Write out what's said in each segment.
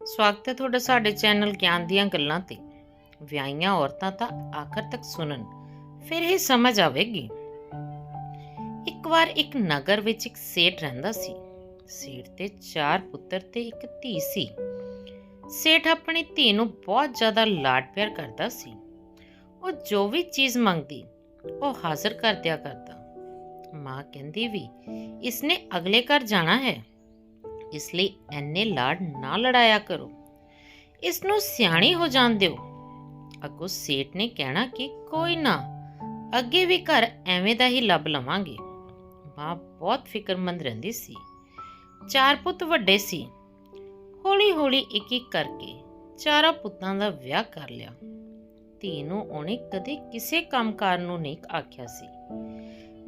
ਸਵਾਗਤ ਹੈ ਤੁਹਾਡਾ ਸਾਡੇ ਚੈਨਲ ਗਿਆਨ ਦੀਆਂ ਗੱਲਾਂ ਤੇ। ਵਿਆਹੀਆਂ ਔਰਤਾਂ ਤਾਂ ਆਖਰ ਤੱਕ ਸੁਣਨ, ਫਿਰ ਇਹ ਸਮਝ ਆਵੇਗੀ। ਇੱਕ ਵਾਰ ਇੱਕ ਨਗਰ ਵਿੱਚ ਇੱਕ ਸੇਠ ਰਹਿੰਦਾ ਸੀ। ਸੇਠ ਤੇ ਚਾਰ ਪੁੱਤਰ ਤੇ ਇੱਕ ਧੀ ਸੀ। ਸੇਠ ਆਪਣੀ ਧੀ ਨੂੰ ਬਹੁਤ ਜ਼ਿਆਦਾ ਲਾਡ ਪਿਆਰ ਕਰਦਾ ਸੀ। ਉਹ ਜੋ ਵੀ ਚੀਜ਼ ਮੰਗਦੀ, ਉਹ ਹਾਜ਼ਰ ਕਰ ਦਿਆ ਕਰਦਾ। ਮਾਂ ਕਹਿੰਦੀ ਵੀ, ਇਸਨੇ ਅਗਲੇ ਘਰ ਜਾਣਾ ਹੈ। ਇਸ ਲਈ ਐਨੇ ਲਾੜ ਨਾ ਲੜਾਇਆ ਕਰੋ। ਇਸ ਨੂੰ ਸਿਆਣੀ ਹੋ ਜਾਣ ਦਿਓ। ਅੱਗੋਂ ਸੇਠ ਨੇ ਕਹਿਣਾ ਕਿ ਕੋਈ ਨਾ, ਅੱਗੇ ਵੀ ਘਰ ਐਵੇਂ ਦਾ ਹੀ ਲੱਭ ਲਵਾਂਗੇ। ਮਾਂ ਬਹੁਤ ਫਿਕਰਮੰਦ ਰਹਿੰਦੀ ਸੀ। ਚਾਰ ਪੁੱਤ ਵੱਡੇ ਸੀ। ਹੌਲੀ ਹੌਲੀ ਇੱਕ ਇੱਕ ਕਰਕੇ ਚਾਰਾਂ ਪੁੱਤਾਂ ਦਾ ਵਿਆਹ ਕਰ ਲਿਆ। ਧੀ ਨੂੰ ਉਹਨੇ ਕਦੇ ਕਿਸੇ ਕੰਮਕਾਰ ਨੂੰ ਨਹੀਂ ਆਖਿਆ ਸੀ।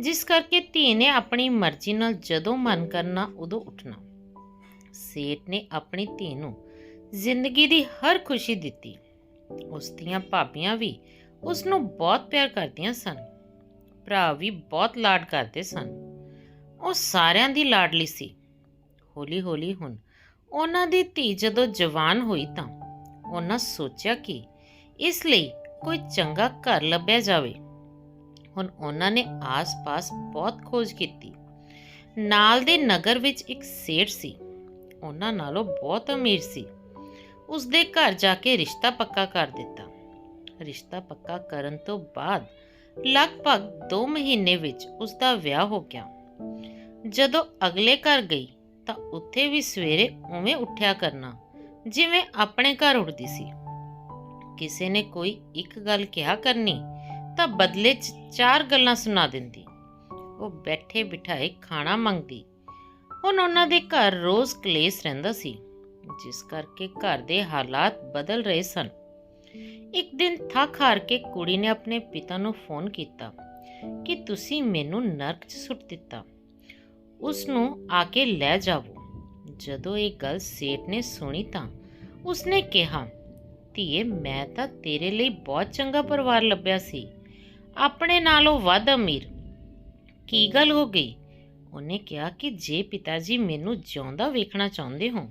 ਜਿਸ ਕਰਕੇ ਧੀ ਨੇ ਆਪਣੀ ਮਰਜ਼ੀ ਨਾਲ ਜਦੋਂ ਮਨ ਕਰਨਾ ਉਦੋਂ ਉੱਠਣਾ। ਸੇਠ ਨੇ ਆਪਣੀ ਧੀ ਨੂੰ ਜ਼ਿੰਦਗੀ ਦੀ ਹਰ ਖੁਸ਼ੀ ਦਿੱਤੀ। ਉਸ ਦੀਆਂ ਭਾਬੀਆਂ ਵੀ ਉਸ ਨੂੰ ਬਹੁਤ ਪਿਆਰ ਕਰਦੀਆਂ ਸਨ। ਭਰਾ ਵੀ ਬਹੁਤ ਲਾਡ ਕਰਦੇ ਸਨ। ਉਹ ਸਾਰਿਆਂ ਦੀ ਲਾਡਲੀ ਸੀ। ਹੌਲੀ ਹੌਲੀ ਹੁਣ ਉਹਨਾਂ ਦੀ ਧੀ ਜਦੋਂ ਜਵਾਨ ਹੋਈ ਤਾਂ ਉਹਨਾਂ ਸੋਚਿਆ ਕਿ ਇਸ ਲਈ ਕੋਈ ਚੰਗਾ ਘਰ ਲੱਭਿਆ ਜਾਵੇ। ਹੁਣ ਉਹਨਾਂ ਨੇ ਆਸ-ਪਾਸ ਬਹੁਤ ਖੋਜ ਕੀਤੀ। ਨਾਲ ਦੇ ਨਗਰ ਵਿੱਚ ਇੱਕ ਸੇਠ ਸੀ। ਉਹਨਾਂ ਨਾਲੋਂ ਬਹੁਤ ਅਮੀਰ ਸੀ। ਉਸ ਦੇ ਘਰ ਜਾ ਕੇ ਰਿਸ਼ਤਾ ਪੱਕਾ ਕਰ ਦਿੱਤਾ। ਰਿਸ਼ਤਾ ਪੱਕਾ ਕਰਨ ਤੋਂ ਬਾਅਦ ਲਗਭਗ 2 ਮਹੀਨੇ ਵਿੱਚ ਉਸ ਦਾ ਵਿਆਹ ਹੋ ਗਿਆ। ਜਦੋਂ ਅਗਲੇ ਘਰ ਗਈ ਤਾਂ ਉੱਥੇ ਵੀ ਸਵੇਰੇ ਉਵੇਂ ਉੱਠਿਆ ਕਰਨਾ, ਜਿਵੇਂ ਆਪਣੇ ਘਰ ਉੱਠਦੀ ਸੀ। ਕਿਸੇ ਨੇ ਕੋਈ ਇੱਕ ਗੱਲ ਕਿਹਾ ਕਰਨੀ ਤਾਂ ਬਦਲੇ 'ਚ ਚਾਰ ਗੱਲਾਂ ਸੁਣਾ ਦਿੰਦੀ। ਉਹ ਬੈਠੇ ਬਿਠਾਏ ਖਾਣਾ ਮੰਗਦੀ। ਹੁਣ ਉਹਨਾਂ ਦੇ ਘਰ ਰੋਜ਼ ਕਲੇਸ਼ ਰਹਿੰਦਾ ਸੀ, ਜਿਸ ਕਰਕੇ ਘਰ ਦੇ ਹਾਲਾਤ ਬਦਲ ਰਹੇ ਸਨ। ਇੱਕ ਦਿਨ ਥੱਕ ਹਾਰ ਕੇ ਕੁੜੀ ਨੇ ਆਪਣੇ ਪਿਤਾ ਨੂੰ ਫੋਨ ਕੀਤਾ ਕਿ ਤੁਸੀਂ ਮੈਨੂੰ ਨਰਕ 'ਚ ਸੁੱਟ ਦਿੱਤਾ। ਉਸ ਨੂੰ ਆ ਕੇ ਲੈ ਜਾਵੋ। ਜਦੋਂ ਇਹ ਗੱਲ ਸੇਠ ਨੇ ਸੁਣੀ ਤਾਂ ਉਸਨੇ ਕਿਹਾ, ਧੀਏ, ਮੈਂ ਤਾਂ ਤੇਰੇ ਲਈ ਬਹੁਤ ਚੰਗਾ ਪਰਿਵਾਰ ਲੱਭਿਆ ਸੀ। ਆਪਣੇ ਨਾਲੋਂ ਵੱਧ ਅਮੀਰ। ਕੀ ਗੱਲ ਹੋ ਗਈ? ਉਹਨੇ ਕਿਹਾ ਕਿ ਜੇ ਪਿਤਾ ਜੀ ਮੈਨੂੰ ਜਿਉਂਦਾ ਵੇਖਣਾ ਚਾਹੁੰਦੇ ਹੋ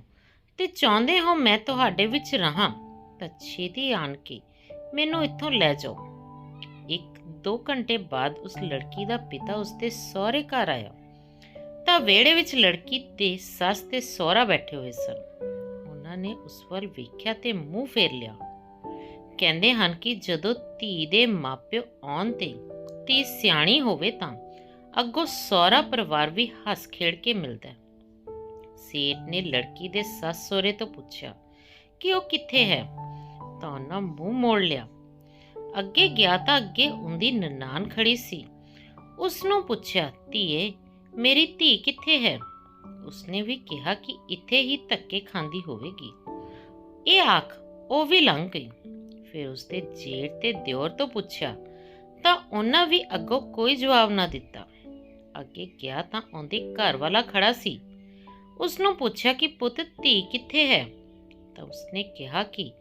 ਤੇ ਚਾਹੁੰਦੇ ਹੋ ਮੈਂ ਤੁਹਾਡੇ ਵਿੱਚ ਰਹਾ, ਤਾਂ ਛੇਤੀ ਆਣ ਕੇ ਮੈਨੂੰ ਇੱਥੋਂ ਲੈ ਜਾਓ। ਇੱਕ ਦੋ ਘੰਟੇ ਬਾਅਦ ਉਸ ਲੜਕੀ ਦਾ ਪਿਤਾ ਉਸਦੇ ਸਹੁਰੇ ਘਰ ਆਇਆ। ਤਾਂ ਵਿਹੜੇ ਵਿੱਚ ਲੜਕੀ ਤੇ ਸੱਸ ਤੇ ਸਹੁਰਾ ਬੈਠੇ ਹੋਏ ਸਨ। ਉਹਨਾਂ ਨੇ ਉਸ ਵੱਲ ਵੇਖਿਆ ਤੇ ਮੂੰਹ ਫੇਰ ਲਿਆ। ਕਹਿੰਦੇ ਹਨ ਕਿ ਜਦੋਂ ਧੀ ਦੇ ਮਾਪਿਓ ਆਉਣ ਤੇ ਧੀ ਸਿਆਣੀ ਹੋਵੇ ਤਾਂ ਅੱਗੋਂ ਸਹੁਰਾ ਪਰਿਵਾਰ ਵੀ ਹੱਸ ਖੇਡ ਕੇ ਮਿਲਦਾ ਸੇਠ ਨੇ ਲੜਕੀ ਦੇ ਸੱਸ ਸਹੁਰੇ ਤੋਂ ਪੁੱਛਿਆ, ਕਿ ਉਹ ਕਿੱਥੇ ਹੈ? ਤਾਂ ਉਹਨਾਂ ਮੂੰਹ ਮੋੜ ਲਿਆ। ਅੱਗੇ ਗਿਆ ਤਾਂ ਅੱਗੇ ਉਹਦੀ ਨਨਾਣ ਖੜੀ ਸੀ। ਉਸ ਨੂੰ ਪੁੱਛਿਆ, ਧੀਏ, ਮੇਰੀ ਧੀ ਕਿੱਥੇ ਹੈ? ਉਸਨੇ ਵੀ ਕਿਹਾ ਕਿ ਇੱਥੇ ਹੀ ਧੱਕੇ ਖਾਂਦੀ ਹੋਵੇਗੀ। ਇਹ ਆਖ ਉਹ ਵੀ ਲੰਘ ਗਈ। ਫਿਰ ਉਸਦੇ ਜੇਠ ਤੇ ਦਿਓਰ ਤੋਂ ਪੁੱਛਿਆ, ਤਾਂ ਉਹਨਾਂ ਵੀ ਅੱਗੋਂ ਕੋਈ ਜਵਾਬ ਨਾ ਦਿੱਤਾ? ਅੱਗੇ ਗਿਆ ਤਾਂ ਉਹਦੇ ਘਰ ਵਾਲਾ ਖੜਾ ਸੀ। ਉਸ ਨੂੰ ਪੁੱਛਿਆ ਕਿ ਪੁੱਤ, ਧੀ ਕਿੱਥੇ ਹੈ? ਤਾਂ ਉਸਨੇ ਕਿਹਾ ਕਿ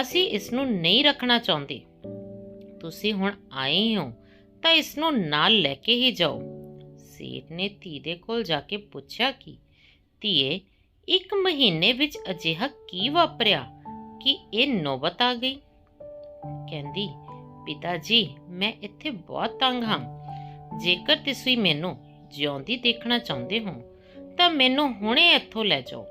ਅਸੀਂ ਇਸ ਨੂੰ ਨਹੀਂ ਰੱਖਣਾ ਚਾਹੁੰਦੇ। ਤੁਸੀਂ ਹੁਣ ਆਏ ਹੋ ਤਾਂ ਇਸ ਨੂੰ ਨਾਲ ਲੈ ਕੇ ਹੀ ਜਾਓ। ਸੇਠ ਨੇ ਧੀ ਦੇ ਕੋਲ ਜਾ ਕੇ ਪੁੱਛਿਆ ਕਿ, ਧੀਏ, ਇੱਕ ਮਹੀਨੇ ਵਿੱਚ ਅਜਿਹਾ ਕੀ ਵਾਪਰਿਆ? ਕਿ ਇਹ ਨੌਬਤ ਆ ਗਈ? ਕਹਿੰਦੀ, ਪਿਤਾ ਜੀ, ਮੈਂ ਇੱਥੇ ਬਹੁਤ ਤੰਗ ਹਾਂ। ਜੇਕਰ ਤੁਸੀਂ ਮੈਨੂੰ ਜਿਉਂਦੀ ਦੇਖਣਾ ਚਾਹੁੰਦੇ ਹੋ, ਤਾਂ ਮੈਨੂੰ ਹੁਣੇ ਇੱਥੋਂ ਲੈ ਜਾਓ।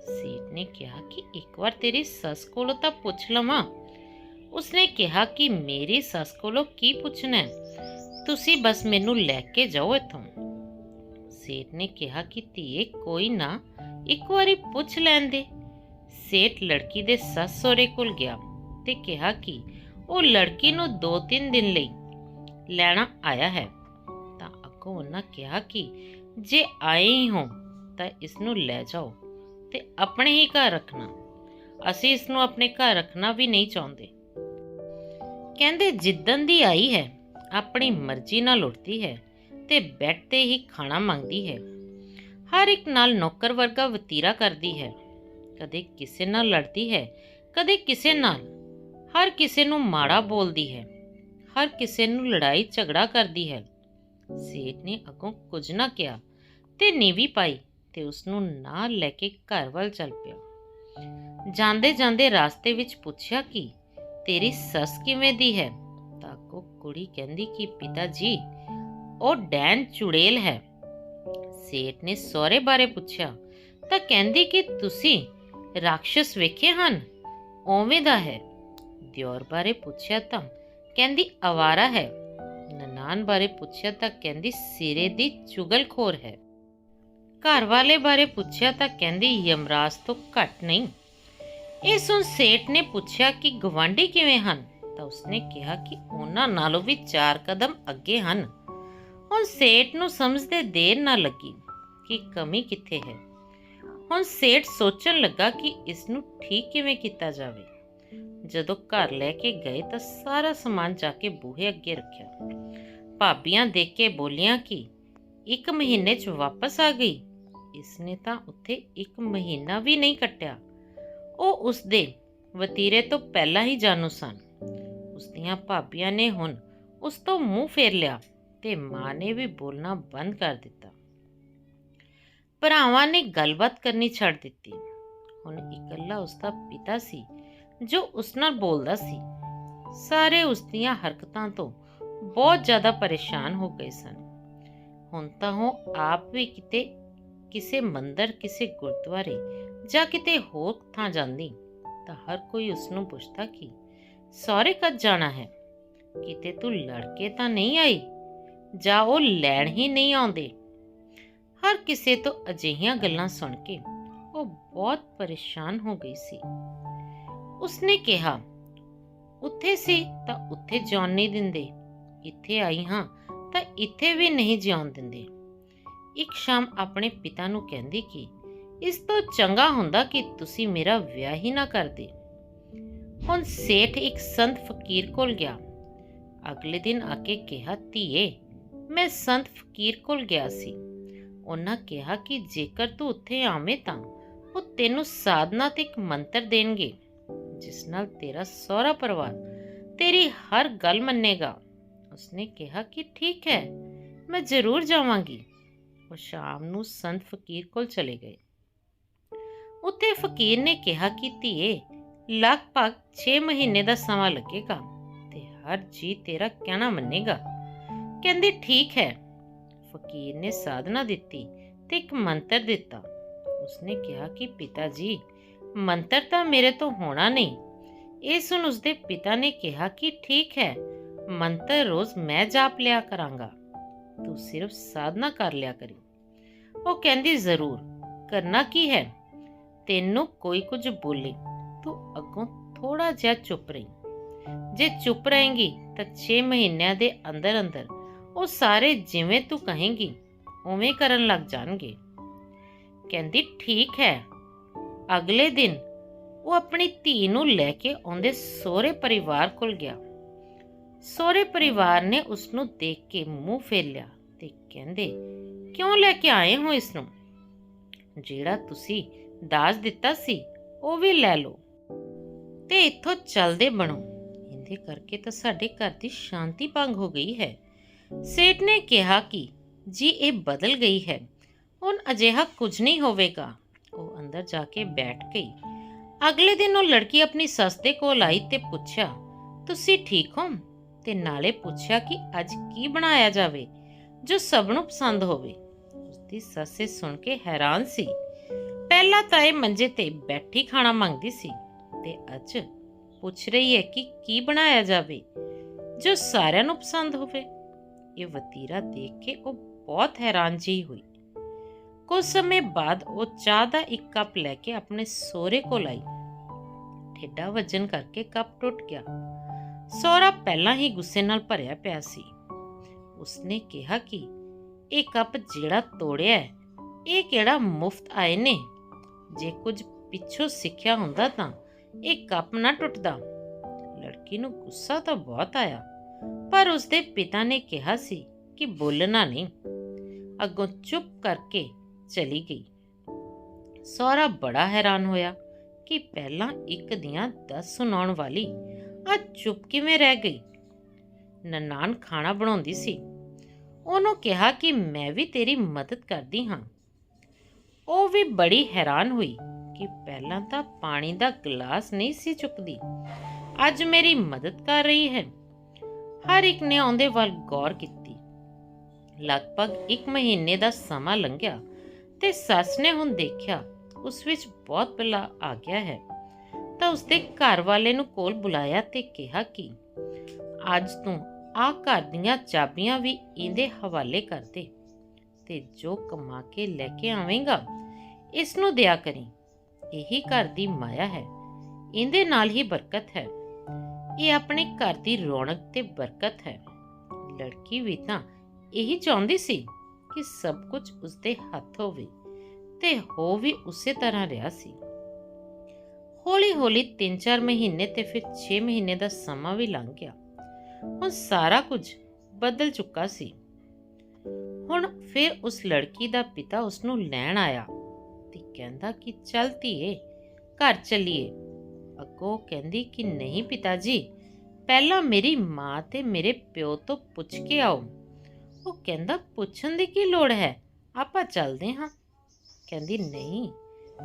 ਸੇਠ ਨੇ ਕਿਹਾ ਕਿ ਇੱਕ ਵਾਰ ਤੇਰੀ ਸੱਸ ਕੋਲੋਂ ਤਾਂ ਪੁੱਛ ਲਵਾਂ। ਉਸਨੇ ਕਿਹਾ ਕਿ ਮੇਰੀ ਸੱਸ ਕੋਲੋਂ ਕੀ ਪੁੱਛਣਾ ਹੈ? ਤੁਸੀਂ ਬਸ ਮੈਨੂੰ ਲੈ ਕੇ ਜਾਓ ਇੱਥੋਂ। ਸੇਠ ਨੇ ਕਿਹਾ ਕਿ ਧੀਏ, ਕੋਈ ਨਾ, ਇੱਕ ਵਾਰੀ ਪੁੱਛ ਲੈਣ ਦੇ। ਸੇਠ ਲੜਕੀ ਦੇ ਸੱਸ ਸਹੁਰੇ ਕੋਲ ਗਿਆ ਤੇ ਕਿਹਾ ਕਿ ਉਹ ਲੜਕੀ ਨੂੰ 2-3 ਦਿਨ ਲਈ ਲੈਣਾ ਆਇਆ ਹੈ। ਅੱਗੋਂ ਉਹਨਾਂ ਕਿਹਾ ਕਿ ਜੇ ਆਏ ਹੀ ਹੋ ਤਾਂ ਇਸ ਨੂੰ ਲੈ ਜਾਓ ਤੇ ਆਪਣੇ ਹੀ ਘਰ ਰੱਖਣਾ। ਅਸੀਂ ਇਸ ਨੂੰ ਆਪਣੇ ਘਰ ਰੱਖਣਾ ਵੀ ਨਹੀਂ ਚਾਹੁੰਦੇ। ਕਹਿੰਦੇ ਜਿੱਦਨ ਦੀ ਆਈ ਹੈ, ਆਪਣੀ ਮਰਜ਼ੀ ਨਾਲ ਉੱਠਦੀ ਹੈ ਤੇ ਬੈੱਡ ਤੇ ਹੀ ਖਾਣਾ ਮੰਗਦੀ ਹੈ। ਹਰ ਇੱਕ ਨਾਲ ਨੌਕਰ ਵਰਗਾ ਵਤੀਰਾ ਕਰਦੀ ਹੈ। ਕਦੇ ਕਿਸੇ ਨਾਲ ਲੜਦੀ ਹੈ, ਕਦੇ ਕਿਸੇ ਨਾਲ। ਹਰ ਕਿਸੇ ਨੂੰ ਮਾੜਾ ਬੋਲਦੀ ਹੈ, ਹਰ ਕਿਸੇ ਨੂੰ ਲੜਾਈ ਝਗੜਾ ਕਰਦੀ ਹੈ। ਸੇਠ ਨੇ ਅੱਗੋਂ ਕੁਝ ਨਾ ਕਿਹਾ ਤੇ ਨੀਵੀ ਪਾਈ ਤੇ ਉਸ ਨੂੰ ਨਾਲ ਲੈ ਕੇ ਘਰ ਵੱਲ ਚੱਲ ਪਿਆ। ਜਾਂਦੇ ਜਾਂਦੇ ਰਾਸਤੇ ਵਿੱਚ ਪੁੱਛਿਆ ਕਿ, ਤੇਰੀ ਸੱਸ ਕਿਵੇਂ ਦੀ ਹੈ? ਤਾਂ ਉਹ ਕੁੜੀ ਕਹਿੰਦੀ ਕਿ ਪਿਤਾ ਜੀ ਉਹ ਡੈਨ ਚੁੜੇਲ ਹੈ। ਸੇਠ ਨੇ ਸਹੁਰੇ ਬਾਰੇ ਪੁੱਛਿਆ, ਤਾਂ ਕਹਿੰਦੀ ਕਿ ਤੁਸੀਂ ਰਾਖਸ਼ਸ ਵੇਖੇ ਹਨ? ਉਵੇਂ ਦਾ ਹੈ? ਦਿਓਰ ਬਾਰੇ ਪੁੱਛਿਆ ਤਾਂ ਕਹਿੰਦੀ, ਅਵਾਰਾ ਹੈ। ਨਨਾਨ ਬਾਰੇ ਪੁੱਛਿਆ ਤਾਂ ਕਹਿੰਦੀ, ਸਿਰੇ ਦੀ ਚੁਗਲਖੋਰ ਹੈ। ਘਰ ਵਾਲੇ ਬਾਰੇ ਪੁੱਛਿਆ ਤਾਂ ਕਹਿੰਦੀ, ਯਮਰਾਜ ਤੋਂ ਘੱਟ ਨਹੀਂ। ਇਹ ਸੁਣ ਸੇਠ ਨੇ ਪੁੱਛਿਆ ਕਿ ਗਵਾਂਢੀ ਕਿਵੇਂ ਹਨ? ਤਾਂ ਉਸਨੇ ਕਿਹਾ ਕਿ ਉਹਨਾਂ ਨਾਲੋਂ ਵੀ ਚਾਰ ਕਦਮ ਅੱਗੇ ਹਨ। ਹੁਣ ਸੇਠ ਨੂੰ ਸਮਝਦੇ ਦੇਰ ਨਾ ਲੱਗੀ ਕਿ ਕਮੀ ਕਿੱਥੇ ਹੈ। ਹੁਣ ਸੇਠ ਸੋਚਣ ਲੱਗਾ ਕਿ ਇਸ ਨੂੰ ਠੀਕ ਕਿਵੇਂ ਕੀਤਾ ਜਾਵੇ। ਜਦੋਂ ਘਰ ਲੈ ਕੇ ਗਏ ਤਾਂ ਸਾਰਾ ਸਮਾਨ ਜਾ ਕੇ ਬੂਹੇ ਅੱਗੇ ਰੱਖਿਆ। ਭਾਬੀਆਂ ਦੇਖ ਕੇ ਬੋਲੀਆਂ ਕਿ ਇੱਕ ਮਹੀਨੇ 'ਚ ਵਾਪਸ ਆ ਗਈ। ਇਸਨੇ ਤਾਂ ਉੱਥੇ ਇੱਕ ਮਹੀਨਾ ਵੀ ਨਹੀਂ ਕੱਟਿਆ। ਉਹ ਉਸਦੇ ਵਤੀਰੇ ਤੋਂ ਪਹਿਲਾਂ ਹੀ ਜਾਣੂ ਸਨ। ਉਸਦੀਆਂ ਭਾਬੀਆਂ ਨੇ ਹੁਣ ਉਸ ਤੋਂ ਮੂੰਹ ਫੇਰ ਲਿਆ ਤੇ ਮਾਂ ਨੇ ਵੀ ਬੋਲਣਾ ਬੰਦ ਕਰ ਦਿੱਤਾ। ਭਰਾਵਾਂ ਨੇ ਗੱਲਬਾਤ ਕਰਨੀ ਛੱਡ ਦਿੱਤੀ। ਹੁਣ ਇਕੱਲਾ ਉਸਦਾ ਪਿਤਾ ਸੀ ਜੋ ਉਸ ਨਾਲ ਬੋਲਦਾ ਸੀ। ਸਾਰੇ ਉਸ ਦੀਆਂ ਹਰਕਤਾਂ ਤੋਂ ਬਹੁਤ ਜ਼ਿਆਦਾ ਪਰੇਸ਼ਾਨ ਹੋ ਗਏ ਸਨ। ਹੁਣ ਤਾਂ ਉਹ ਆਪ ਵੀ ਕਿਤੇ, ਕਿਸੇ ਮੰਦਰ, ਕਿਸੇ ਗੁਰਦੁਆਰੇ ਜਾਂ ਕਿਤੇ ਹੋਰ ਥਾਂ ਜਾਂਦੀ ਤਾਂ ਹਰ ਕੋਈ ਉਸ ਨੂੰ ਪੁੱਛਦਾ ਕਿ, ਸਹੁਰੇ ਕਦ ਜਾਣਾ ਹੈ? ਕਿਤੇ ਤੂੰ ਲੜਕੇ ਤਾਂ ਨਹੀਂ ਆਈ? ਜਾਂ ਉਹ ਲੈਣ ਹੀ ਨਹੀਂ ਆਉਂਦੇ? ਹਰ ਕਿਸੇ ਤੋਂ ਅਜਿਹੀਆਂ ਗੱਲਾਂ ਸੁਣ ਕੇ ਉਹ ਬਹੁਤ ਪਰੇਸ਼ਾਨ ਹੋ ਗਈ ਸੀ। ਉਸਨੇ ਕਿਹਾ, ਉੱਥੇ ਸੀ ਤਾਂ ਉੱਥੇ ਜਾਣ ਨਹੀਂ ਦਿੰਦੇ। ਇੱਥੇ ਆਈ ਹਾਂ ਤਾਂ ਇੱਥੇ ਵੀ ਨਹੀਂ ਜਿਉਣ ਦਿੰਦੇ। ਇੱਕ ਸ਼ਾਮ ਆਪਣੇ ਪਿਤਾ ਨੂੰ ਕਹਿੰਦੀ ਕਿ, ਇਸ ਤੋਂ ਚੰਗਾ ਹੁੰਦਾ ਕਿ ਤੁਸੀਂ ਮੇਰਾ ਵਿਆਹ ਹੀ ਨਾ ਕਰਦੇ। ਹੁਣ ਸੇਠ ਇੱਕ ਸੰਤ ਫਕੀਰ ਕੋਲ ਗਿਆ। ਅਗਲੇ ਦਿਨ ਆ ਕੇ ਕਿਹਾ, ਧੀਏ, ਮੈਂ ਸੰਤ ਫਕੀਰ ਕੋਲ ਗਿਆ ਸੀ। ਉਹਨਾਂ ਕਿਹਾ ਕਿ ਜੇਕਰ ਤੂੰ ਉੱਥੇ ਆਵੇਂ ਤਾਂ ਉਹ ਤੈਨੂੰ ਸਾਧਨਾ ਤੇ ਇੱਕ ਮੰਤਰ ਦੇਣਗੇ, ਜਿਸ ਨਾਲ ਤੇਰਾ ਸਹੁਰਾ ਪਰਿਵਾਰ ਤੇਰੀ ਹਰ ਗੱਲ ਮੰਨੇਗਾ। ਉਸਨੇ ਕਿਹਾ ਕਿ ਠੀਕ ਹੈ, ਮੈਂ ਜ਼ਰੂਰ ਜਾਵਾਂਗੀ। ਉਹ ਸ਼ਾਮ ਨੂੰ ਸੰਤ ਫਕੀਰ ਕੋਲ ਚਲੇ ਗਏ। ਉੱਥੇ ਫਕੀਰ ਨੇ ਕਿਹਾ ਕਿ ਧੀਏ, ਲਗਭਗ 6 ਮਹੀਨੇ ਦਾ ਸਮਾਂ ਲੱਗੇਗਾ ਤੇ ਹਰ ਜੀ ਤੇਰਾ ਕਹਿਣਾ ਮੰਨੇਗਾ। ਕਹਿੰਦੀ, ਠੀਕ ਹੈ। ਫਕੀਰ ਨੇ ਸਾਧਨਾ ਦਿੱਤੀ ਤੇ ਇੱਕ ਮੰਤਰ ਦਿੱਤਾ। ਉਸਨੇ ਕਿਹਾ ਕਿ ਪਿਤਾ ਜੀ, ਮੰਤਰ ਤਾਂ ਮੇਰੇ ਤੋਂ ਹੋਣਾ ਨਹੀਂ। ਇਹ ਸੁਣ ਉਸਦੇ ਪਿਤਾ ਨੇ ਕਿਹਾ ਕਿ ਠੀਕ ਹੈ ਮੰਤਰ ਰੋਜ਼ ਮੈਂ ਜਾਪ ਲਿਆ ਕਰਾਂਗਾ। ਤੂੰ ਸਿਰਫ ਸਾਧਨਾ ਕਰ ਲਿਆ ਕਰੀ। ਉਹ ਕਹਿੰਦੀ, ਜ਼ਰੂਰ, ਕਰਨਾ ਕੀ ਹੈ? ਤੈਨੂੰ ਕੋਈ ਕੁਝ ਬੋਲੇ, ਤੂੰ ਅੱਗੋਂ ਥੋੜਾ ਜਿਹਾ ਚੁੱਪ ਰਹੀ। ਜੇ ਚੁੱਪ ਰਹੇਂਗੀ ਤਾਂ 6 ਮਹੀਨਿਆਂ ਦੇ ਅੰਦਰ ਅੰਦਰ ਉਹ ਸਾਰੇ ਜਿਵੇਂ ਤੂੰ ਕਹੇਂਗੀ, ਉਵੇਂ ਕਰਨ ਲੱਗ ਜਾਣਗੇ। ਕਹਿੰਦੀ, ਠੀਕ ਹੈ। ਅਗਲੇ ਦਿਨ ਉਹ ਆਪਣੀ ਧੀ ਨੂੰ ਲੈ ਕੇ ਆਉਂਦੇ ਸਹੁਰੇ ਪਰਿਵਾਰ ਕੋਲ ਗਿਆ। ਸਹੁਰੇ ਪਰਿਵਾਰ ਨੇ ਉਸ ਨੂੰ ਦੇਖ ਕੇ ਮੂੰਹ ਫੇਰ ਲਿਆ ਤੇ ਕਹਿੰਦੇ, ਕਿਉਂ ਲੈ ਕੇ ਆਏ ਹੋ ਇਸ ਨੂੰ ਜਿਹੜਾ ਤੁਸੀਂ ਦਾਜ ਦਿੱਤਾ ਸੀ, ਉਹ ਵੀ ਲੈ ਲਓ। ਤੇ ਇੱਥੋਂ ਚੱਲਦੇ ਬਣੋ। ਇਹਦੇ ਕਰਕੇ ਤਾਂ ਸਾਡੇ ਘਰ ਦੀ ਸ਼ਾਂਤੀ ਭੰਗ ਹੋ ਗਈ ਹੈ। ਸੇਠ ਨੇ ਕਿਹਾ ਕਿ ਜੀ, ਇਹ ਬਦਲ ਗਈ ਹੈ। ਹੁਣ ਅਜਿਹਾ ਕੁਝ ਨਹੀਂ ਹੋਵੇਗਾ। ਉਹ ਅੰਦਰ ਜਾ ਕੇ ਬੈਠ ਗਈ। ਅਗਲੇ ਦਿਨ ਉਹ ਲੜਕੀ ਆਪਣੀ ਸੱਸ ਦੇ ਕੋਲ ਆਈ ਤੇ ਪੁੱਛਿਆ, ਤੁਸੀਂ ਠੀਕ ਹੋ? ਤੇ ਨਾਲੇ ਪੁੱਛਿਆ ਕਿ ਅੱਜ ਕੀ ਬਣਾਇਆ ਜਾਵੇ, ਜੋ ਸਭ ਨੂੰ ਪਸੰਦ ਹੋਵੇ। ਉਸਦੀ ਸੱਸ ਸੁਣ ਕੇ ਹੈਰਾਨ ਸੀ। ਪਹਿਲਾਂ ਤਾਂ ਇਹ ਮੰਜੇ ਤੇ ਬੈਠੀ ਖਾਣਾ ਮੰਗਦੀ ਸੀ ਤੇ ਅੱਜ ਪੁੱਛ ਰਹੀ ਹੈ ਕਿ ਕੀ ਬਣਾਇਆ ਜਾਵੇ, ਜੋ ਸਾਰਿਆਂ ਨੂੰ ਪਸੰਦ ਹੋਵੇ। ਇਹ ਵਤੀਰਾ ਦੇਖ ਕੇ ਉਹ ਬਹੁਤ ਹੈਰਾਨ ਜੀ ਹੋਈ। ਕੁਝ ਸਮੇਂ ਬਾਅਦ ਉਹ ਚਾਹ ਦਾ ਇੱਕ ਕੱਪ ਲੈ ਕੇ ਆਪਣੇ ਸੋਹਰੇ ਕੋਲ ਆਈ। ਠੇਡਾ ਵਜਨ ਕਰਕੇ ਕੱਪ ਟੁੱਟ ਗਿਆ। ਸੋਹਰਾ ਪਹਿਲਾਂ ਹੀ ਗੁੱਸੇ ਨਾਲ ਭਰਿਆ ਪਿਆ ਸੀ। ਉਸਨੇ ਕਿਹਾ ਕਿ ਇਹ ਕੱਪ ਜਿਹੜਾ ਤੋੜਿਆ ਹੈ, ਇਹ ਕਿਹੜਾ ਮੁਫਤ ਆਏ ਨੇ? ਜੇ ਕੁਝ ਪਿੱਛੋਂ ਸਿੱਖਿਆ ਹੁੰਦਾ ਤਾਂ ਇਹ ਕੱਪ ਨਾ ਟੁੱਟਦਾ। ਲੜਕੀ ਨੂੰ ਗੁੱਸਾ ਤਾਂ ਬਹੁਤ ਆਇਆ ਪਰ ਉਸਦੇ ਪਿਤਾ ਨੇ ਕਿਹਾ ਸੀ ਕਿ ਬੋਲਣਾ ਨਹੀਂ। ਅੱਗੋਂ ਚੁੱਪ ਕਰਕੇ ਚਲੀ ਗਈ। ਸਹੁਰਾ ਬੜਾ ਹੈਰਾਨ ਹੋਇਆ ਕਿ ਪਹਿਲਾਂ ਇੱਕ ਦੀਆਂ 10 ਸੁਣਾਉਣ ਵਾਲੀ ਅੱਜ ਚੁੱਪ ਕਿਵੇਂ ਰਹਿ ਗਈ? ਨਨਾਣ ਖਾਣਾ ਬਣਾਉਂਦੀ ਸੀ। ਉਹਨੂੰ ਕਿਹਾ ਕਿ ਮੈਂ ਵੀ ਤੇਰੀ ਮਦਦ ਕਰਦੀ ਹਾਂ। ਉਹ ਵੀ ਬੜੀ ਹੈਰਾਨ ਹੋਈ ਕਿ ਪਹਿਲਾਂ ਤਾਂ ਪਾਣੀ ਦਾ ਗਲਾਸ ਨਹੀਂ ਸੀ ਚੁੱਕਦੀ। ਅੱਜ ਮੇਰੀ ਮਦਦ ਕਰ ਰਹੀ ਹੈ। ਹਰ ਇੱਕ ਨੇ ਆਉਂਦੇ ਵੱਲ ਗੌਰ ਕੀਤੀ। ਲਗਭਗ 1 ਮਹੀਨੇ ਦਾ ਸਮਾਂ ਲੰਘਿਆ ਤੇ ਸੱਸ ਨੇ ਹੁਣ ਦੇਖਿਆ ਉਸ ਵਿੱਚ ਬਹੁਤ ਬਲਾ ਆ ਗਿਆ ਹੈ। ਤਾਂ ਉਸਦੇ ਘਰ ਵਾਲੇ ਨੂੰ ਕੋਲ ਬੁਲਾਇਆ ਤੇ ਕਿਹਾ ਕਿ ਅੱਜ ਤੂੰ ਆ ਘਰ ਦੀਆਂ ਚਾਬੀਆਂ ਵੀ ਇਹਦੇ ਹਵਾਲੇ ਕਰ ਦੇ ਤੇ ਜੋ ਕਮਾ ਕੇ ਲੈ ਕੇ ਆਵੇਂਗਾ, ਇਸ ਨੂੰ ਦਿਆ ਕਰੀ। ਇਹੀ ਘਰ ਦੀ ਮਾਇਆ ਹੈ। ਇਹਦੇ ਨਾਲ ਹੀ ਬਰਕਤ ਹੈ। ਇਹ ਆਪਣੇ ਘਰ ਦੀ ਰੌਣਕ ਤੇ ਬਰਕਤ ਹੈ। ਲੜਕੀ ਵੀ ਤਾਂ ਇਹੀ ਚਾਹੁੰਦੀ ਸੀ ਕਿ ਸਭ ਕੁਝ ਉਸਦੇ ਹੱਥ ਹੋਵੇ ਤੇ ਹੋ ਵੀ ਉਸੇ ਤਰ੍ਹਾਂ ਰਿਹਾ ਸੀ। ਹੌਲੀ ਹੌਲੀ 3-4 ਮਹੀਨੇ ਤੇ ਫਿਰ 6 ਮਹੀਨੇ ਦਾ ਸਮਾਂ ਵੀ ਲੰਘ ਗਿਆ। ਹੁਣ ਸਾਰਾ ਕੁਝ ਬਦਲ ਚੁੱਕਾ ਸੀ। ਹੁਣ ਫਿਰ ਉਸ ਲੜਕੀ ਦਾ ਪਿਤਾ ਉਸ ਨੂੰ ਲੈਣ ਆਇਆ ਤੇ ਕਹਿੰਦਾ ਕਿ, ਚੱਲ ਧੀਏ, ਘਰ ਚੱਲੀਏ। ਅੱਗੋਂ ਕਹਿੰਦੀ ਕਿ, ਨਹੀਂ ਪਿਤਾ ਜੀ ਪਹਿਲਾਂ ਮੇਰੀ ਮਾਂ ਤੇ ਮੇਰੇ ਪਿਓ ਤੋਂ ਪੁੱਛ ਕੇ ਆਓ। ਉਹ ਕਹਿੰਦਾ, ਪੁੱਛਣ ਦੀ ਕੀ ਲੋੜ ਹੈ? ਆਪਾਂ ਚੱਲਦੇ ਹਾਂ। ਕਹਿੰਦੀ, ਨਹੀਂ,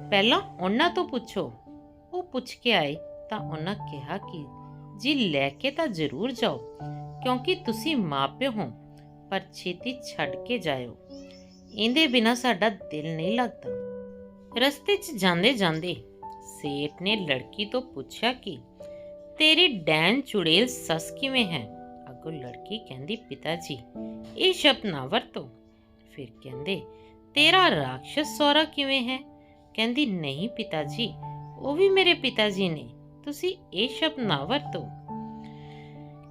ਪਹਿਲਾਂ ਉਹਨਾਂ ਤੋਂ ਪੁੱਛੋ। ਉਹ ਪੁੱਛ ਕੇ ਆਏ ਤਾਂ ਉਹਨਾਂ ਕਿਹਾ ਕਿ, ਜੀ ਲੈ ਕੇ ਤਾਂ ਜ਼ਰੂਰ ਜਾਓ, ਕਿਉਂਕਿ ਤੁਸੀਂ ਮਾਪਿਓ ਹੋ, ਪਰ ਛੇਤੀ ਛੱਡ ਕੇ ਜਾਇਓ। ਇਹਦੇ ਬਿਨਾ ਸਾਡਾ ਦਿਲ ਨਹੀਂ ਲੱਗਦਾ ਰਸਤੇ 'ਚ ਜਾਂਦੇ ਜਾਂਦੇ ਸੇਠ ਨੇ ਲੜਕੀ ਤੋਂ ਪੁੱਛਿਆ ਕਿ, ਤੇਰੀ ਡੈਨ ਚੁੜੇਲ ਸੱਸ ਕਿਵੇਂ ਹੈ ਅੱਗੋਂ ਲੜਕੀ ਕਹਿੰਦੀ ਪਿਤਾ ਜੀ ਇਹ ਸ਼ਬਦ ਨਾ ਵਰਤੋ ਫਿਰ ਕਹਿੰਦੇ, ਤੇਰਾ ਰਾਖਸ਼ ਸੋਹਰਾ ਕਿਵੇਂ ਹੈ ਕਹਿੰਦੀ, ਨਹੀਂ ਪਿਤਾ ਜੀ ਉਹ ਵੀ ਮੇਰੇ ਪਿਤਾ ਜੀ ਨੇ, ਤੁਸੀਂ ਇਹ ਸ਼ਬਦ ਨਾ ਵਰਤੋ।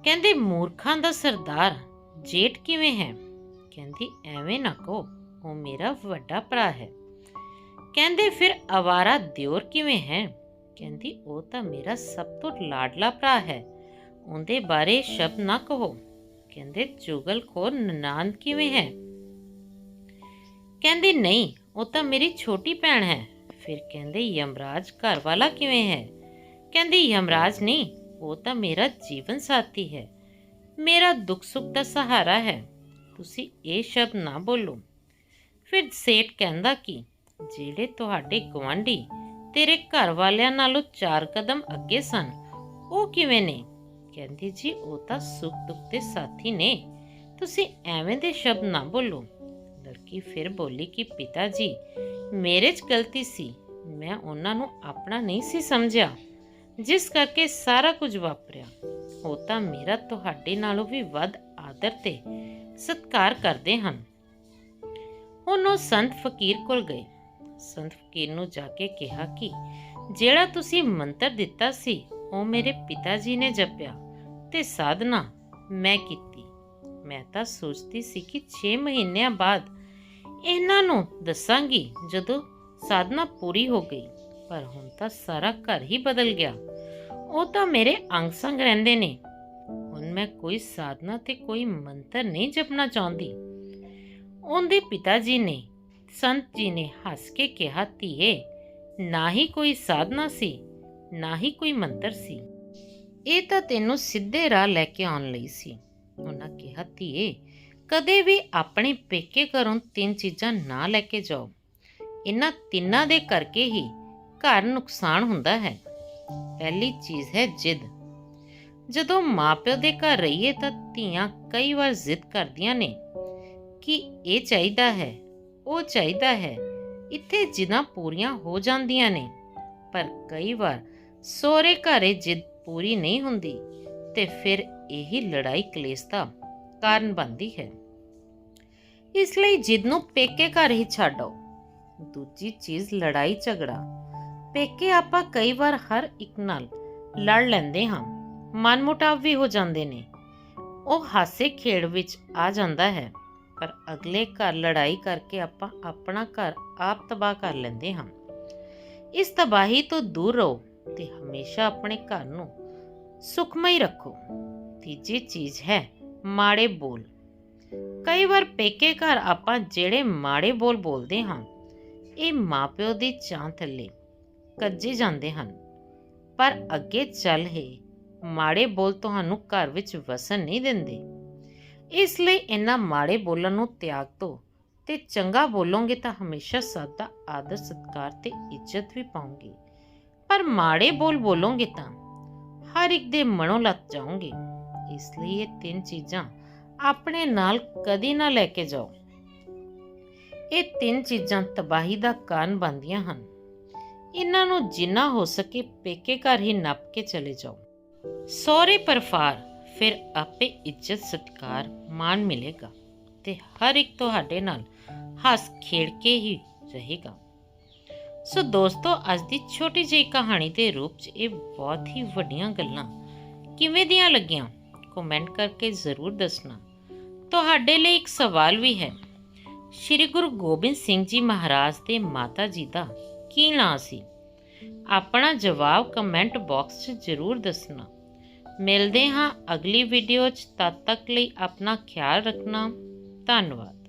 ਕਹਿੰਦੇ, ਮੂਰਖਾਂ ਦਾ ਸਰਦਾਰ, ਜੇਠ ਕਿਵੇਂ ਹੈ? ਕਹਿੰਦੀ, ਐਵੇਂ ਨਾ ਕਹੋ, ਉਹ ਮੇਰਾ ਵੱਡਾ ਭਰਾ ਹੈ। ਕਹਿੰਦੇ, ਫਿਰ ਅਵਾਰਾ ਦਿਓਰ ਕਿਵੇਂ ਹੈ? ਕਹਿੰਦੀ, ਉਹ ਤਾਂ ਮੇਰਾ ਸਭ ਤੋਂ ਲਾਡਲਾ ਭਰਾ ਹੈ, ਉਹਦੇ ਬਾਰੇ ਸ਼ਬਦ ਨਾ ਕਹੋ। ਕਹਿੰਦੇ ਚੁਗਲਖੋਰ ਨਨਾਨ ਕਿਵੇਂ ਹੈ? ਕਹਿੰਦੀ, ਨਹੀਂ, ਉਹ ਤਾਂ ਮੇਰੀ ਛੋਟੀ ਭੈਣ ਹੈ ਫਿਰ ਕਹਿੰਦੇ, ਯਮਰਾਜ ਘਰ ਵਾਲਾ ਕਿਵੇਂ ਹੈ? ਕਹਿੰਦੀ, ਯਮਰਾਜ ਨਹੀਂ ਉਹ ਤਾਂ ਮੇਰਾ ਜੀਵਨ ਸਾਥੀ ਹੈ। ਮੇਰਾ ਦੁੱਖ ਸੁੱਖ ਦਾ ਸਹਾਰਾ ਹੈ। ਤੁਸੀਂ ਇਹ ਸ਼ਬਦ ਨਾ ਬੋਲੋ। ਫਿਰ ਸੇਠ ਕਹਿੰਦਾ ਕਿ, ਜਿਹੜੇ ਤੁਹਾਡੇ ਗਵਾਂਢੀ ਤੇਰੇ ਘਰ ਵਾਲਿਆਂ ਨਾਲੋਂ ਚਾਰ ਕਦਮ ਅੱਗੇ ਸਨ, ਉਹ ਕਿਵੇਂ ਨੇ? ਕਹਿੰਦੀ ਜੀ, ਉਹ ਤਾਂ ਸੁੱਖ ਦੁੱਖ ਦੇ ਸਾਥੀ ਨੇ। ਤੁਸੀਂ ਐਵੇਂ ਦੇ ਸ਼ਬਦ ਨਾ ਬੋਲੋ। ਲੜਕੀ ਫਿਰ ਬੋਲੀ ਕਿ ਪਿਤਾ ਜੀ ਮੇਰੇ 'ਚ ਗਲਤੀ ਸੀ। ਮੈਂ ਉਹਨਾਂ ਨੂੰ ਆਪਣਾ ਨਹੀਂ ਸੀ ਸਮਝਿਆ। ਜਿਸ ਕਰਕੇ ਸਾਰਾ ਕੁਝ ਵਾਪਰਿਆ। ਉਹ ਤਾਂ ਮੇਰਾ ਤੁਹਾਡੇ ਨਾਲੋਂ ਵੀ ਵੱਧ ਆਦਰ ਤੇ ਸਤਿਕਾਰ ਕਰਦੇ ਹਨ। ਹੁਣ ਉਹ ਸੰਤ ਫਕੀਰ ਕੋਲ ਗਏ। ਸੰਤ ਫਕੀਰ ਨੂੰ ਜਾ ਕੇ ਕਿਹਾ ਕਿ, ਜਿਹੜਾ ਤੁਸੀਂ ਮੰਤਰ ਦਿੱਤਾ ਸੀ, ਉਹ ਮੇਰੇ ਪਿਤਾ ਜੀ ਨੇ ਜਪਿਆ ਤੇ ਸਾਧਨਾ ਮੈਂ ਕੀਤੀ। ਮੈਂ ਤਾਂ ਸੋਚਦੀ ਸੀ ਕਿ 6 ਮਹੀਨਿਆਂ ਬਾਅਦ ਇਹਨਾਂ ਨੂੰ ਦੱਸਾਂਗੀ ਜਦੋਂ ਸਾਧਨਾ ਪੂਰੀ ਹੋ ਗਈ, ਪਰ ਹੁਣ ਤਾਂ ਸਾਰਾ ਘਰ ਹੀ ਬਦਲ ਗਿਆ। ਉਹ ਤਾਂ ਮੇਰੇ ਅੰਗ ਸੰਗ ਰਹਿੰਦੇ ਨੇ। ਹੁਣ ਮੈਂ ਕੋਈ ਸਾਧਨਾ ਤੇ ਕੋਈ ਮੰਤਰ ਨਹੀਂ ਜਪਣਾ ਚਾਹੁੰਦੀ। ਉਹਦੇ ਪਿਤਾ ਜੀ ਨੇ, ਸੰਤ ਜੀ ਨੇ ਹੱਸ ਕੇ ਕਿਹਾ, ਧੀਏ, ਨਾ ਹੀ ਕੋਈ ਸਾਧਨਾ ਸੀ, ਨਾ ਹੀ ਕੋਈ ਮੰਤਰ ਸੀ। ਇਹ ਤਾਂ ਤੈਨੂੰ ਸਿੱਧੇ ਰਾਹ ਲੈ ਕੇ ਆਉਣ ਲਈ ਸੀ। ਉਹਨਾਂ ਕਿਹਾ, ਧੀਏ ਕਦੇ ਵੀ ਆਪਣੇ ਪੇਕੇ ਘਰੋਂ ਤਿੰਨ ਚੀਜ਼ਾਂ ਨਾ ਲੈ ਕੇ ਜਾਓ। ਇਹਨਾਂ ਤਿੰਨਾਂ ਦੇ ਕਰਕੇ ਹੀ ਘਰ ਨੁਕਸਾਨ ਹੁੰਦਾ ਹੈ। ਪਹਿਲੀ ਚੀਜ਼ ਹੈ ਜਿੱਦ। ਜਦੋਂ ਮਾਪਿਓ ਦੇ ਘਰ ਰਹੀਏ ਤਾਂ ਧੀਆਂ ਕਈ ਵਾਰ ਜ਼ਿੱਦ ਕਰਦੀਆਂ ਨੇ ਕਿ ਇਹ ਚਾਹੀਦਾ ਹੈ, ਉਹ ਚਾਹੀਦਾ ਹੈ। ਇੱਥੇ ਜਿੱਦਾਂ ਪੂਰੀਆਂ ਹੋ ਜਾਂਦੀਆਂ ਨੇ, ਪਰ ਕਈ ਵਾਰ ਸੋਹਰੇ ਘਰੇ ਜਿੱਦ ਪੂਰੀ ਨਹੀਂ ਹੁੰਦੀ ਤੇ ਫਿਰ ਇਹੀ ਲੜਾਈ ਕਲੇਸ਼ ਦਾ ਕਾਰਨ ਬਣਦੀ ਹੈ। ਇਸ ਲਈ ਜਿੱਦ ਨੂੰ ਪੇਕੇ ਘਰ ਹੀ ਛੱਡੋ ਦੂਜੀ ਚੀਜ਼, ਲੜਾਈ ਝਗੜਾ। ਪੇਕੇ ਆਪਾਂ ਕਈ ਵਾਰ ਹਰ ਇੱਕ ਨਾਲ ਲੜ ਲੈਂਦੇ ਹਾਂ। ਮਨਮੁਟਾਵ ਵੀ ਹੋ ਜਾਂਦੇ ਨੇ। ਉਹ ਹਾਸੇ ਖੇਡ ਵਿੱਚ ਆ ਜਾਂਦਾ ਹੈ। ਪਰ ਅਗਲੇ ਘਰ ਲੜਾਈ ਕਰਕੇ ਆਪਾਂ ਆਪਣਾ ਘਰ ਆਪ ਤਬਾਹ ਕਰ ਲੈਂਦੇ ਹਾਂ। ਇਸ ਤਬਾਹੀ ਤੋਂ ਦੂਰ ਰਹੋ ਤੇ ਹਮੇਸ਼ਾ ਆਪਣੇ ਘਰ ਨੂੰ ਸੁਖਮਈ ਰੱਖੋ। ਤੀਜੀ ਚੀਜ਼ ਹੈ, ਮਾੜੇ ਬੋਲ। ਕਈ ਵਾਰ ਪੇਕੇ ਘਰ ਆਪਾਂ ਜਿਹੜੇ ਮਾੜੇ ਬੋਲ ਬੋਲਦੇ ਹਾਂ, ਇਹ ਮਾਪਿਓ ਦੀ ਚਾਂ ਥੱਲੇ ਕੱਜੇ ਜਾਂਦੇ ਹਨ। ਪਰ ਅੱਗੇ ਚੱਲ ਹੈ ਮਾੜੇ ਬੋਲ ਤੁਹਾਨੂੰ ਘਰ ਵਿੱਚ ਵਸਣ ਨਹੀਂ ਦਿੰਦੇ। ਇਸ ਲਈ ਇਹਨਾਂ ਮਾੜੇ ਬੋਲਣ ਨੂੰ ਤਿਆਗ ਦਿਓ ਤੇ ਚੰਗਾ ਬੋਲੋਗੇ ਤਾਂ ਹਮੇਸ਼ਾ ਸਭ ਦਾ ਆਦਰ, ਸਤਿਕਾਰ ਤੇ ਇੱਜ਼ਤ ਵੀ ਪਾਉਂਗੇ ਪਰ ਮਾੜੇ ਬੋਲ ਬੋਲੋਗੇ ਤਾਂ ਹਰ ਇੱਕ ਦੇ ਮਨੋਂ ਲੱਤ ਜਾਓਗੇ। ਇਸ ਲਈ ਇਹ ਤਿੰਨ ਚੀਜ਼ਾਂ ਆਪਣੇ ਨਾਲ ਕਦੀ ਨਾ ਲੈ ਕੇ ਜਾਓ। ਇਹ ਤਿੰਨ ਚੀਜ਼ਾਂ ਤਬਾਹੀ ਦਾ ਕਾਰਨ ਬਣਦੀਆਂ ਹਨ। ਇਹਨਾਂ ਨੂੰ ਜਿੰਨਾ ਹੋ ਸਕੇ ਪੇਕੇ ਘਰ ਹੀ ਨੱਪ ਕੇ ਚਲੇ ਜਾਓ। ਸਹੁਰੇ ਪਰਿਵਾਰ ਫਿਰ ਆਪੇ ਇੱਜ਼ਤ, ਸਤਿਕਾਰ, ਮਾਣ ਮਿਲੇਗਾ ਤੇ ਹਰ ਇੱਕ ਤੁਹਾਡੇ ਨਾਲ ਹੱਸ ਖੇਡ ਕੇ ਹੀ ਰਹੇਗਾ। ਸੋ ਦੋਸਤੋ, ਅੱਜ ਦੀ ਛੋਟੀ ਜਿਹੀ ਕਹਾਣੀ ਦੇ ਰੂਪ 'ਚ ਇਹ ਬਹੁਤ ਹੀ ਵੱਡੀਆਂ ਗੱਲਾਂ ਕਿਵੇਂ ਦੀਆਂ ਲੱਗੀਆਂ? ਕਮੈਂਟ ਕਰਕੇ ਜ਼ਰੂਰ ਦੱਸਣਾ। ਤੁਹਾਡੇ ਲਈ ਇੱਕ ਸਵਾਲ ਵੀ ਹੈ। ਸ਼੍ਰੀ ਗੁਰੂ ਗੋਬਿੰਦ ਸਿੰਘ ਜੀ ਮਹਾਰਾਜ ਦੇ ਮਾਤਾ ਜੀ ਦਾ ਕੀ ਨਾਂ ਸੀ? ਆਪਣਾ ਜਵਾਬ ਕਮੈਂਟ ਬਾਕਸ 'ਚ ਜ਼ਰੂਰ ਦੱਸਣਾ। ਮਿਲਦੇ ਹਾਂ ਅਗਲੀ ਵੀਡੀਓ 'ਚ। ਤਦ ਤੱਕ ਲਈ ਆਪਣਾ ਖਿਆਲ ਰੱਖਣਾ। ਧੰਨਵਾਦ।